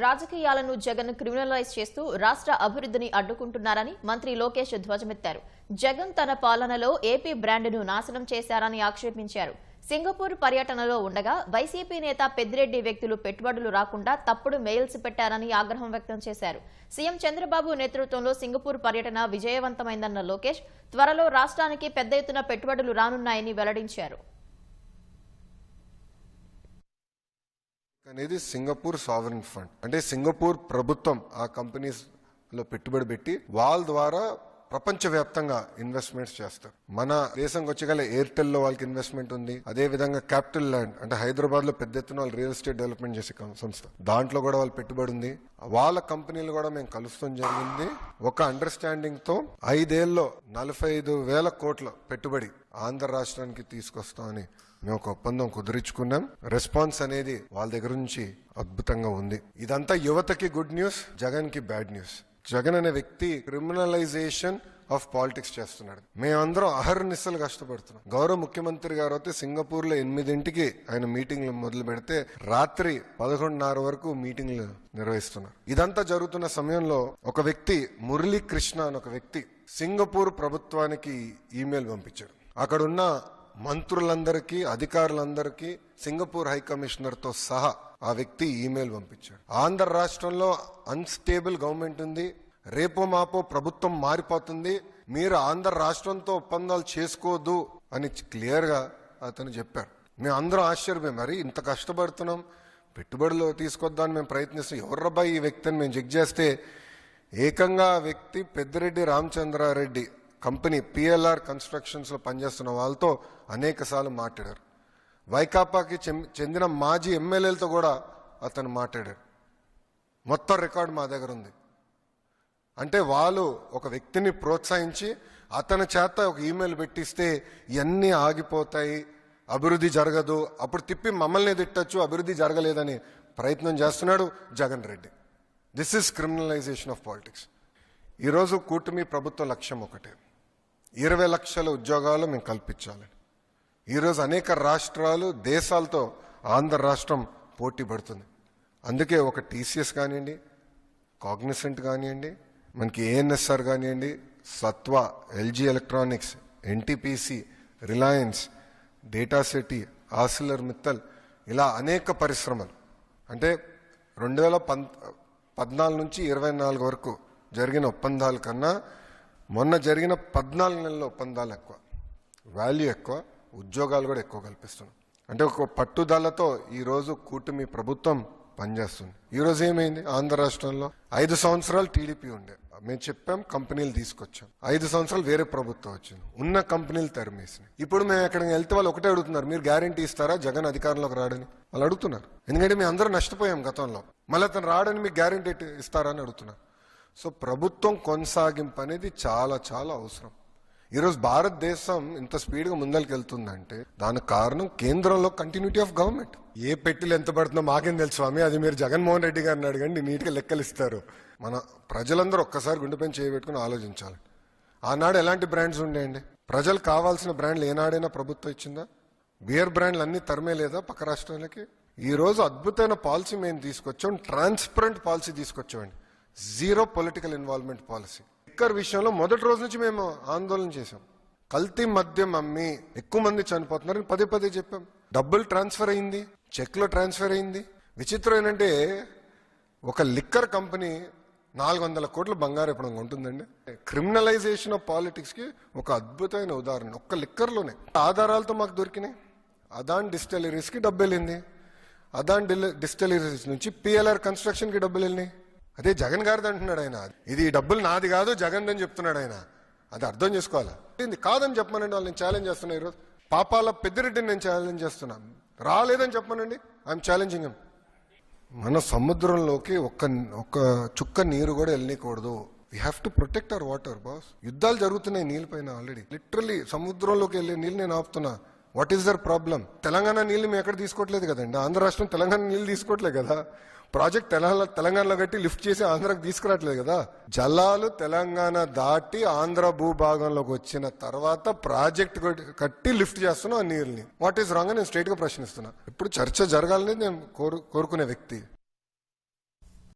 రాజకీయాలను జగన్ క్రిమినలైజ్ చేస్తూ రాష్ట్ర అభివృద్ధిని అడ్డుకుంటున్నారని మంత్రి లోకేష్ ధ్వజమెత్తారు. జగన్ తన పాలనలో ఏపీ బ్రాండ్ను నాశనం చేశారని ఆక్షేపించారు. సింగపూర్ పర్యటనలో ఉండగా వైసీపీ నేత పెద్దిరెడ్డి వ్యక్తులు పెట్టుబడులు రాకుండా తప్పుడు మెయిల్స్ పెట్టారని ఆగ్రహం వ్యక్తం చేశారు. సీఎం చంద్రబాబు నేతృత్వంలో సింగపూర్ పర్యటన విజయవంతమైందన్న లోకేష్ త్వరలో రాష్ట్రానికి పెద్ద ఎత్తున పెట్టుబడులు రానున్నాయని వెల్లడించారు. అనేది సింగపూర్ సావరన్ ఫండ్ అంటే సింగపూర్ ప్రభుత్వం ఆ కంపెనీస్లో పెట్టుబడి పెట్టి వాళ్ళ ద్వారా ప్రపంచవ్యాప్తంగా ఇన్వెస్ట్మెంట్స్ చేస్తారు. మన దేశంకి వచ్చగల ఎయిర్టెల్లో వాళ్ళకి ఇన్వెస్ట్మెంట్ ఉంది. అదే విధంగా క్యాపిటల్ ల్యాండ్ అంటే హైదరాబాద్లో పెద్ద ఎత్తున వాళ్ళు రియల్ ఎస్టేట్ డెవలప్మెంట్ చేసే సంస్థ. దాంట్లో కూడా వాళ్ళ పెట్టుబడి ఉంది. వాళ్ళ కంపెనీలు కూడా మేము కలుస్తాం జరిగింది. ఒక అండర్స్టాండింగ్తో ఐదేళ్ళలో నలభై ఐదు వేల కోట్ల పెట్టుబడి ఆంధ్ర రాష్ట్రానికి తీసుకొస్తామని మేము ఒక ఒప్పందం కుదిరించుకున్నాం. రెస్పాన్స్ అనేది వాళ్ళ దగ్గర నుంచి అద్భుతంగా ఉంది. ఇదంతా యువతకి గుడ్ న్యూస్ జగన్కి బ్యాడ్ న్యూస్ జగన్ అనే వ్యక్తి క్రిమినలైజేషన్ ఆఫ్ పాలిటిక్స్ చేస్తున్నాడు. మేమందరం అహర్నిశలు కష్టపడుతున్నాం. గౌరవ ముఖ్యమంత్రి గారు అయితే సింగపూర్లో ఎనిమిదింటికి ఆయన మీటింగ్లు మొదలు పెడితే రాత్రి పదకొండున్నర వరకు మీటింగ్లు నిర్వహిస్తున్నారు. ఇదంతా జరుగుతున్న సమయంలో ఒక వ్యక్తి మురళీ కృష్ణ అని ఒక వ్యక్తి సింగపూర్ ప్రభుత్వానికి ఈమెయిల్ పంపించాడు. అక్కడున్న మంత్రులందరికీ అధికారులందరికీ సింగపూర్ హై సహా ఆ వ్యక్తి ఈమెయిల్ పంపించాడు. ఆంధ్ర రాష్ట్రంలో అన్స్టేబుల్ గవర్నమెంట్ ఉంది. రేపో మాపో ప్రభుత్వం మారిపోతుంది. మీరు ఆంధ్ర రాష్ట్రంతో ఒప్పందాలు చేసుకోవద్దు అని క్లియర్గా అతను చెప్పారు. మేము అందరం ఆశ్చర్యమే మరి ఇంత కష్టపడుతున్నాం. పెట్టుబడులు తీసుకొద్దామని మేము ప్రయత్నిస్తాం ఎవర్రబ్బాయి ఈ వ్యక్తిని మేము చెక్ చేస్తే? ఏకంగా ఆ వ్యక్తి పెద్దిరెడ్డి రామచంద్రారెడ్డి. కంపెనీ పిఎల్ఆర్ కన్స్ట్రక్షన్స్లో పనిచేస్తున్న వాళ్ళతో అనేకసార్లు మాట్లాడారు. వైకాపాకి చెందిన మాజీ ఎమ్మెల్యేలతో కూడా అతను మాట్లాడారు. మొత్తం రికార్డు మా దగ్గర ఉంది. అంటే వాళ్ళు ఒక వ్యక్తిని ప్రోత్సహించి అతని చేత ఒక ఈమెయిల్ పెట్టిస్తే ఇవన్నీ ఆగిపోతాయి అభివృద్ధి జరగదు అప్పుడు తిప్పి మమ్మల్ని తిట్టచ్చు అభివృద్ధి జరగలేదని ప్రయత్నం చేస్తున్నాడు Jagan Reddy. This is criminalisation of politics ఈరోజు కూటమి ప్రభుత్వ లక్ష్యం ఒకటే. ఇరవై లక్షల ఉద్యోగాలు మేము కల్పించాలని ఈరోజు అనేక రాష్ట్రాలు దేశాలతో ఆంధ్ర రాష్ట్రం పోటీ పడుతుంది. అందుకే ఒక టీసీఎస్ కానివ్వండి కాగ్నిసెంట్ కానివ్వండి మనకి ఏఎన్ఎస్ఆర్ కానివ్వండి Sattva LG electronics NTPC Reliance data city Arcelor Mittal ఇలా అనేక పరిశ్రమలు. అంటే రెండు వేల పద్నాలుగు నుంచి ఇరవై నాలుగు వరకు జరిగిన ఒప్పందాల కన్నా మొన్న జరిగిన పద్నాలుగు నెలల ఒప్పందాలు ఎక్కువ వాల్యూ ఎక్కువ ఉద్యోగాలు కూడా ఎక్కువ కల్పిస్తున్నాం. అంటే ఒక పట్టుదలతో ఈరోజు కూటమి ప్రభుత్వం పనిచేస్తుంది. ఈరోజు ఏమైంది? ఆంధ్ర రాష్ట్రంలో ఐదు సంవత్సరాలు టీడీపీ ఉండే. మేము చెప్పాం కంపెనీలు తీసుకొచ్చాం. ఐదు సంవత్సరాలు వేరే ప్రభుత్వం వచ్చింది. ఉన్న కంపెనీలు తరిమేసినాయి. ఇప్పుడు మేము ఎక్కడికి వెళ్తే వాళ్ళు ఒకటే అడుగుతున్నారు మీరు గ్యారంటీ ఇస్తారా? జగన్ అధికారంలోకి రాడని. వాళ్ళు అడుగుతున్నారు. ఎందుకంటే మేము అందరూ నష్టపోయాం గతంలో. మళ్ళీ అతను రాడని మీకు గ్యారంటీ ఇస్తారా అని అడుగుతున్నారు. సో ప్రభుత్వం కొనసాగింపు అనేది చాలా చాలా అవసరం. ఈరోజు భారతదేశం ఇంత స్పీడ్గా ముందరికి వెళ్తుందంటే దానికి కారణం కేంద్రంలో కంటిన్యూటీ ఆఫ్ గవర్నమెంట్ ఏ పెట్టిలు ఎంత పడుతుందో మాకేం తెలుసు స్వామి అది మీరు జగన్మోహన్ రెడ్డి గారిని అడగండి నీట్గా లెక్కలు ఇస్తారు మన ప్రజలందరూ ఒక్కసారి గుండెపైన చేయబెట్టుకుని ఆలోచించాలి. ఆనాడు ఎలాంటి బ్రాండ్స్ ఉండేయండి? ప్రజలు కావాల్సిన బ్రాండ్లు ఏనాడైనా ప్రభుత్వం ఇచ్చిందా? బియర్ బ్రాండ్లు అన్ని తరమే లేదా పక్క రాష్ట్రాలకి? ఈరోజు అద్భుతమైన పాలసీ మేము తీసుకొచ్చాం transparent policy తీసుకొచ్చామండి. Zero political involvement policy. Liquor విషయంలో మొదటి రోజు నుంచి మేము ఆందోళన చేశాం. కల్తీ మద్యం అమ్మి ఎక్కువ మంది చనిపోతున్నారని పదే పదే చెప్పాం. డబ్బులు ట్రాన్స్ఫర్ అయింది చెక్లో ట్రాన్స్ఫర్ అయింది. విచిత్రం ఏంటంటే ఒక లిక్కర్ కంపెనీ నాలుగు వందల కోట్ల బంగారు ఇప్పుడు ఉంటుందండి. క్రిమినలైజేషన్ ఆఫ్ పాలిటిక్స్కి ఒక అద్భుతమైన ఉదాహరణ ఒక్క లిక్కర్లోనే. ఆధారాలతో మాకు దొరికినాయి. అదాన్ డిస్టిలరీస్కి డబ్బు వెళ్ళింది అదాన్ డిస్టలరీస్ నుంచి పిఎల్ఆర్ కన్స్ట్రక్షన్కి డబ్బులు వెళ్ళినాయి అదే జగన్ గారిది అంటున్నాడు ఆయన. ఇది డబ్బులు నాది కాదు జగన్ అని చెప్తున్నాడు ఆయన. అది అర్థం చేసుకోవాలా? ఇది కాదని చెప్పమనండి వాళ్ళని ఛాలెంజ్ చేస్తున్నా ఈరోజు. పాపాల పెద్దిరెడ్డిని నేను ఛాలెంజ్ చేస్తున్నాను రాలేదని చెప్పమనండి. ఐఎమ్ ఛాలెంజింగ్ మన సముద్రంలోకి ఒక్క ఒక్క చుక్క నీరు కూడా వెళ్ళకూడదు we have to protect our water boss యుద్ధాలు జరుగుతున్నాయి నీళ్ళ పైన ఆల్రెడీ లిటరలీ సముద్రంలోకి వెళ్ళే నీళ్ళు నేను ఆపుతున్నా. What is their problem Telangana నీళ్ళు మేము ఎక్కడ తీసుకోవట్లేదు కదండి. ఆంధ్ర రాష్ట్రం తెలంగాణ నీళ్ళు తీసుకోవట్లేదు కదా. ప్రాజెక్ట్ తెలంగాణ తెలంగాణలో కట్టి లిఫ్ట్ చేసి ఆంధ్రాకి తీసుకురావట్లేదు కదా. జలాలు తెలంగాణ దాటి ఆంధ్ర భూభాగంలోకి వచ్చిన తర్వాత ప్రాజెక్ట్ కట్టి లిఫ్ట్ చేస్తున్నాం ఆ నీళ్ళని వాట్ ఈస్ రాంగ్ అని నేను స్ట్రైట్గా ప్రశ్నిస్తున్నా. ఇప్పుడు చర్చ జరగాలని నేను కోరు కోరుకునే వ్యక్తి.